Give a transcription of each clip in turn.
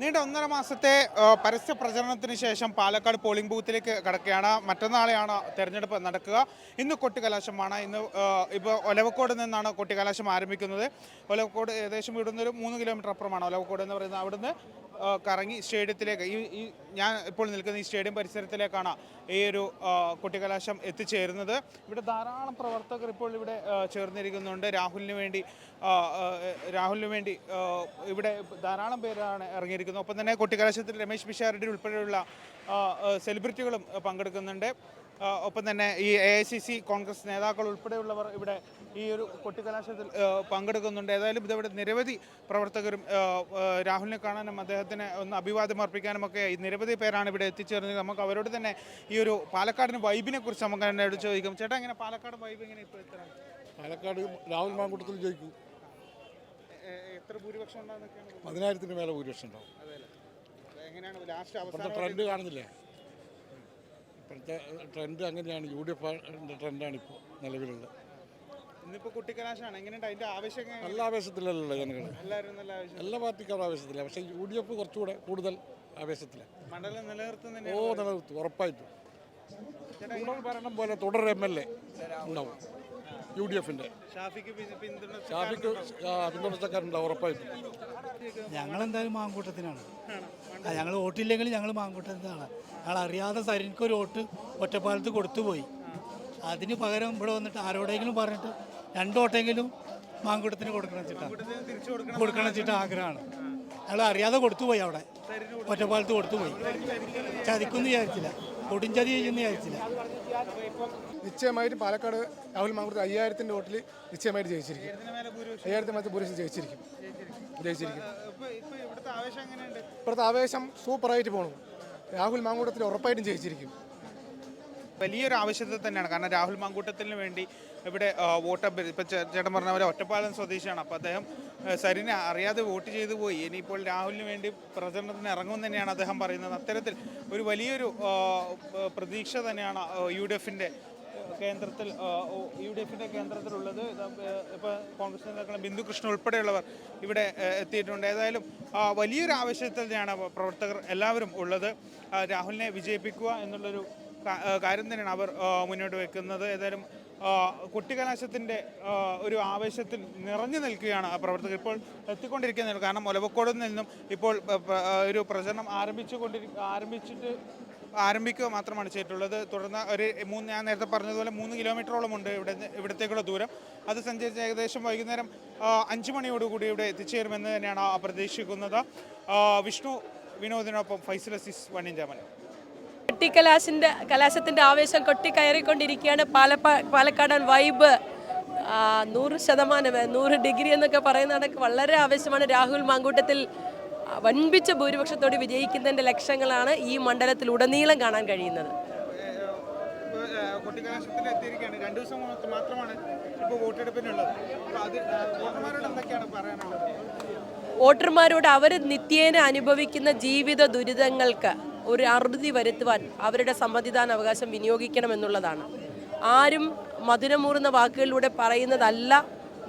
നീണ്ട ഒന്നര മാസത്തെ പരസ്യ പ്രചരണത്തിന് ശേഷം പാലക്കാട് പോളിംഗ് ബൂത്തിലേക്ക് കടക്കുകയാണ്. മറ്റന്നാളെയാണ് തെരഞ്ഞെടുപ്പ് നടക്കുക. ഇന്ന് കൊട്ടിക്കലാശമാണ് ഇന്ന് ഇപ്പോൾ ഒലവക്കോട് നിന്നാണ് കൊട്ടിക്കലാശം ആരംഭിക്കുന്നത്. ഒലവക്കോട് ഏകദേശം ഇവിടുന്ന് ഒരു മൂന്ന് കിലോമീറ്റർ അപ്പുറമാണ് ഒലവക്കോട് എന്ന് പറയുന്നത്. അവിടുന്ന് കറങ്ങി സ്റ്റേഡിയത്തിലേക്ക് ഈ ഈ ഞാൻ ഇപ്പോൾ നിൽക്കുന്ന ഈ സ്റ്റേഡിയം പരിസരത്തിലേക്കാണ് ഈ ഒരു കുട്ടിക്കലാശം എത്തിച്ചേരുന്നത്. ഇവിടെ ധാരാളം പ്രവർത്തകർ ഇപ്പോൾ ഇവിടെ ചേർന്നിരിക്കുന്നുണ്ട്. രാഹുലിന് വേണ്ടി രാഹുലിന് വേണ്ടി ഇവിടെ ധാരാളം പേരാണ് ഇറങ്ങിയിരിക്കുന്നത്. ഒപ്പം തന്നെ കുട്ടിക്കലാശത്തിൽ രമേശ് പിഷാരടി ഉൾപ്പെടെയുള്ള സെലിബ്രിറ്റികളും പങ്കെടുക്കുന്നുണ്ട്. ഒപ്പം തന്നെ ഈ A I C C Congress നേതാക്കൾ ഉൾപ്പെടെയുള്ളവർ ഇവിടെ ഈ ഒരു കൊട്ടിക്കലാശത്തിൽ പങ്കെടുക്കുന്നുണ്ട്. ഏതായാലും ഇതവിടെ നിരവധി പ്രവർത്തകരും രാഹുലിനെ കാണാനും അദ്ദേഹത്തിന് ഒന്ന് അഭിവാദ്യം അർപ്പിക്കാനും ഒക്കെ ഈ നിരവധി പേരാണ് ഇവിടെ എത്തിച്ചേർന്നത്. നമുക്ക് അവരോട് തന്നെ ഈ ഒരു പാലക്കാടിന് വൈബിനെ കുറിച്ച് നമുക്ക് തന്നെ എടുത്ത് ചോദിക്കും. ചേട്ടാ ഇങ്ങനെ പാലക്കാട് വൈബ് ഇങ്ങനെ ഇപ്പോൾ എത്ര? പാലക്കാട് രാഹുൽ മാങ്കൂട്ടത്തിൽ ജയിക്കും. എത്ര ഭൂരിപക്ഷം ഉണ്ടാകുന്നൊക്കെയാണ് പതിനായിരത്തിന് മേലെ ഭൂരിപക്ഷം ഉണ്ടാവും. എങ്ങനെയാണ് ലാസ്റ്റ് അവസാനം ട്രെൻഡ് കാണുന്നില്ല? ഇപ്പോഴത്തെ ട്രെൻഡ് അങ്ങനെയാണ് യു ഡി എഫ് ട്രെൻഡാണ് ഇപ്പോൾ നിലവിലുള്ളത്. ഇന്നിപ്പോൾ കുട്ടിക്കലാശാണ് എങ്ങനെയുണ്ട്? അതിന്റെ ആവശ്യം നല്ല ആവേശത്തിലല്ലോ ജനങ്ങൾ എല്ലാവരും നല്ല ആവശ്യം എല്ലാ പാർട്ടിക്കാരും ആവേശത്തില്ല പക്ഷേ യു ഡി എഫ് കുറച്ചുകൂടെ കൂടുതൽ ആവേശത്തിലാണ് മണ്ഡലം നിലനിർത്തുന്ന ഓ നിലനിർത്തും ഉറപ്പായിട്ടും. കൂടുതൽ ഭരണം പോലെ തുടർ എം എൽ എ ഉണ്ടാവും. യു ഡി എഫിന്റെ ഷാഫിക്ക് പിന്തുണച്ചക്കാരുണ്ടാവും ഉറപ്പായിട്ടും. ഞങ്ങളെന്തായാലും മാങ്കൂട്ടത്തിനാണ്. ആ ഞങ്ങൾ വോട്ടില്ലെങ്കിൽ ഞങ്ങൾ മാങ്കൂട്ടത്തിനാണ് ഞങ്ങൾ അറിയാതെ സരിൻക്കൊരു വോട്ട് ഒറ്റപ്പാലത്ത് കൊടുത്തുപോയി അതിന് പകരം ഇവിടെ വന്നിട്ട് ആരോടെങ്കിലും പറഞ്ഞിട്ട് രണ്ട് വോട്ടെങ്കിലും മാങ്കൂട്ടത്തിന് കൊടുക്കണം വെച്ചിട്ടാണ് കൊടുക്കണം വെച്ചിട്ട് ആഗ്രഹമാണ്. ഞങ്ങൾ അറിയാതെ കൊടുത്തുപോയി അവിടെ. ഒറ്റപ്പാലത്ത് കൊടുത്തുപോയി ചതിക്കുമെന്ന് വിചാരിച്ചില്ല. കൊടുംചതി ചെയ്യുമെന്ന് വിചാരിച്ചില്ല. നിശ്ചയമായിട്ട് പാലക്കാട് രാഹുൽ മാങ്കുളത്ത് അയ്യായിരത്തിന്റെ വോട്ടിൽ നിശ്ചയമായിട്ട് ജയിച്ചിരിക്കും. അയ്യായിരത്തി മേലത്തെ ഭൂരിപക്ഷം ജയിച്ചിരിക്കും. ജയിച്ചിരിക്കും. ഇപ്പോഴത്തെ ആവേശം സൂപ്പറായിട്ട് പോകണം രാഹുൽ മാങ്കൂട്ടത്തിൽ ഉറപ്പായിട്ടും ജയിച്ചിരിക്കും. വലിയൊരു ആവശ്യത്തിൽ തന്നെയാണ്. കാരണം രാഹുൽ മാങ്കൂട്ടത്തിന് വേണ്ടി ഇവിടെ വോട്ട് ഇപ്പോൾ ഇപ്പം ചേട്ടൻ പറഞ്ഞ പോലെ ഒറ്റപ്പാലം സ്വദേശിയാണ്. അപ്പോൾ അദ്ദേഹം സരിനെ അറിയാതെ വോട്ട് ചെയ്തു പോയി. ഇനിയിപ്പോൾ രാഹുലിന് വേണ്ടി പ്രചരണത്തിന് ഇറങ്ങും തന്നെയാണ് അദ്ദേഹം പറയുന്നത്. അത്തരത്തിൽ ഒരു വലിയൊരു പ്രതീക്ഷ തന്നെയാണ് യു ഡി എഫിന്റെ കേന്ദ്രത്തിൽ യു ഡി എഫിന്റെ കേന്ദ്രത്തിലുള്ളത്. ഇപ്പോൾ കോൺഗ്രസ് നേതാക്കളും ബിന്ദു ഉൾപ്പെടെയുള്ളവർ ഇവിടെ എത്തിയിട്ടുണ്ട്. ഏതായാലും വലിയൊരു ആവശ്യത്തിൽ തന്നെയാണ് പ്രവർത്തകർ എല്ലാവരും ഉള്ളത്. രാഹുലിനെ വിജയിപ്പിക്കുക എന്നുള്ളൊരു കാര്യം തന്നെയാണ് അവർ മുന്നോട്ട് വെക്കുന്നത്. ഏതായാലും കുട്ടികലാശത്തിന്റെ ഒരു ആവേശത്തിൽ നിറഞ്ഞു നിൽക്കുകയാണ് പ്രവർത്തകർ. ഇപ്പോൾ എത്തിക്കൊണ്ടിരിക്കുന്നത് കാരണം ഒലവക്കോട് നിന്നും ഇപ്പോൾ ഒരു പ്രചരണം ആരംഭിച്ചു കൊണ്ടിരി ആരംഭിച്ചിട്ട് ആരംഭിക്കുക മാത്രമാണ് ചെയ്തിട്ടുള്ളത്. തുടർന്ന് ഒരു മൂന്ന് ഞാൻ നേരത്തെ പറഞ്ഞതുപോലെ മൂന്ന് കിലോമീറ്ററോളം ഉണ്ട് ഇവിടെ ഇവിടത്തേക്കുള്ള ദൂരം. അത് സഞ്ചരിച്ച് ഏകദേശം വൈകുന്നേരം അഞ്ച് മണിയോടുകൂടി ഇവിടെ എത്തിച്ചേരുമെന്ന് തന്നെയാണ് പ്രതീക്ഷിക്കുന്നത്. വിഷ്ണു വിനോദിനൊപ്പം ഫൈസൽ അസീസ് വണ്ണിഞ്ചാമൻ കൊട്ടിക്കലാശിന്റെ കലാശത്തിന്റെ ആവേശം കൊട്ടിക്കയറിക്കൊണ്ടിരിക്കുകയാണ്. പാലപ്പാ പാലക്കാടൻ വൈബ്. നൂറ് ശതമാനം നൂറ് ഡിഗ്രി എന്നൊക്കെ പറയുന്നതൊക്കെ വളരെ ആവേശമാണ്. രാഹുൽ മാങ്കൂട്ടത്തിൽ വൻപിച്ച ഭൂരിപക്ഷത്തോടെ വിജയിക്കുന്നതിന്റെ ലക്ഷ്യങ്ങളാണ് ഈ മണ്ഡലത്തിൽ ഉടനീളം കാണാൻ കഴിയുന്നത്. വോട്ടർമാരോട് അവർ നിത്യേന അനുഭവിക്കുന്ന ജീവിത ദുരിതങ്ങൾക്ക് ഒരു അറുതി വരുത്തുവാൻ അവരുടെ സമ്മതിദാന അവകാശം വിനിയോഗിക്കണമെന്നുള്ളതാണ്. ആരും മധുരമൂറുന്ന വാക്കുകളിലൂടെ പറയുന്നതല്ല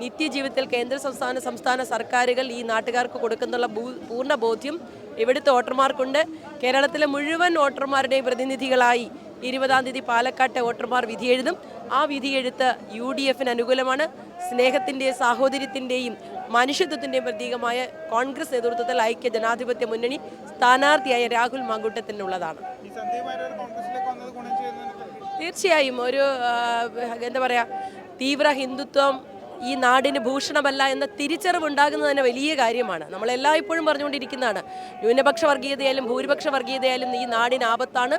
നിത്യജീവിതത്തിൽ കേന്ദ്ര സംസ്ഥാന സംസ്ഥാന സർക്കാരുകൾ ഈ നാട്ടുകാർക്ക് കൊടുക്കുന്നുള്ള പൂർണ ബോധ്യം ഇവിടുത്തെ വോട്ടർമാർക്കുണ്ട്. കേരളത്തിലെ മുഴുവൻ വോട്ടർമാരുടെയും പ്രതിനിധികളായി ഇരുപതാം തീയതി പാലക്കാട്ടെ വോട്ടർമാർ വിധിയെഴുതും. ആ വിധിയെഴുത്ത് യു ഡി എഫിന് അനുകൂലമാണ്. സ്നേഹത്തിന്റെയും സാഹോദര്യത്തിന്റെയും മനുഷ്യത്വത്തിന്റെയും പ്രതീകമായ കോൺഗ്രസ് നേതൃത്വത്തിൽ ഐക്യ ജനാധിപത്യ മുന്നണി സ്ഥാനാർത്ഥിയായ രാഹുൽ മങ്കൂട്ടത്തിനുള്ളതാണ്. തീർച്ചയായും ഒരു എന്താ പറയുക തീവ്ര ഹിന്ദുത്വം ഈ നാടിന് ഭൂഷണമല്ല എന്ന തിരിച്ചറിവ് ഉണ്ടാകുന്നത് തന്നെ വലിയ കാര്യമാണ്. നമ്മൾ എല്ലായ്പ്പോഴും പറഞ്ഞുകൊണ്ടിരിക്കുന്നതാണ്. ന്യൂനപക്ഷ വർഗീയതയായാലും ഭൂരിപക്ഷ വർഗീയതയായാലും ഈ നാടിന് ആപത്താണ്.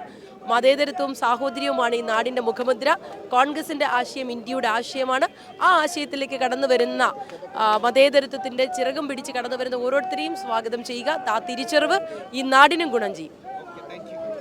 മതേതരത്വവും സാഹോദര്യവുമാണ് ഈ നാടിന്റെ മുഖമുദ്ര. കോൺഗ്രസിന്റെ ആശയം ഇന്ത്യയുടെ ആശയമാണ്. ആ ആശയത്തിലേക്ക് കടന്നു വരുന്ന മതേതരത്വത്തിന്റെ ചിറകും പിടിച്ച് കടന്നു വരുന്ന ഓരോരുത്തരെയും സ്വാഗതം ചെയ്യുക. താ തിരിച്ചറിവ്. ഈ നാടിനും ഗുണം ചെയ്യും.